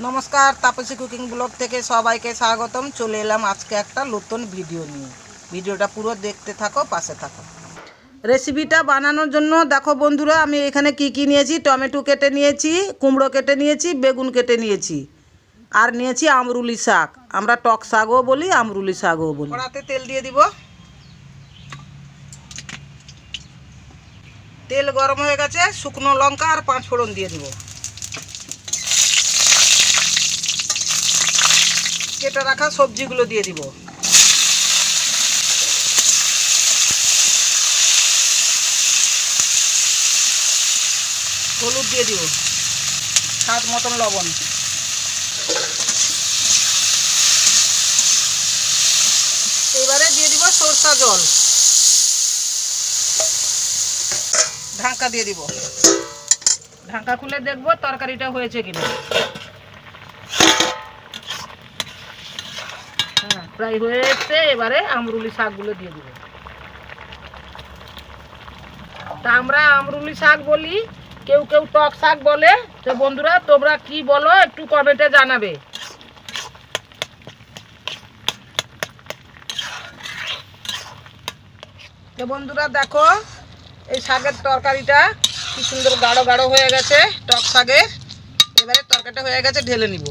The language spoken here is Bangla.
নমস্কার, তাপসী কুকিং ব্লগ থেকে সবাইকে স্বাগতম। চলে এলাম আজকে একটা নতুন ভিডিও নিয়ে। ভিডিওটা পুরো দেখতে থাকো, পাশে থাকো। রেসিপিটা বানানোর জন্য দেখো বন্ধুরা, আমি এখানে কি কি নিয়েছি? টমেটো কেটে নিয়েছি, কুমড়ো কেটে নিয়েছি, বেগুন কেটে নিয়েছি। আর নিয়েছি আমরুলি শাক। আমরা টক শাকও বলি, আমরুলি শাকও বলি। কড়াতে তেল দিয়ে দিব। তেল গরম হয়ে গেছে, শুকনো লঙ্কা আর পাঁচ ফোড়ন দিয়ে দিব। কেটে রাখা সবজিগুলো দিয়ে দিব। হলুদ দিয়ে দিব। স্বাদ মতন লবণ। এবারে দিয়ে দিব সরষা জল। ঢাকা দিয়ে দিব। ঢাকা খুলে দেখব তরকারিটা হয়েছে কিনা। হ্যাঁ প্রায় হয়ে এসছে এবারে আমরুলি শাকগুলো দিয়ে দিব। তা আমরা আমরুলি শাক বলি, কেউ কেউ টক শাক বলে। তো বন্ধুরা, তোমরা কি বলো, একটু কমেন্টে জানাবে। তো বন্ধুরা, দেখো, এই শাকের তরকারিটা কি সুন্দর গাঢ় গাঢ় হয়ে গেছে, টক শাকের। এবারে তরকারিটা হয়ে গেছে, ঢেলে নিব।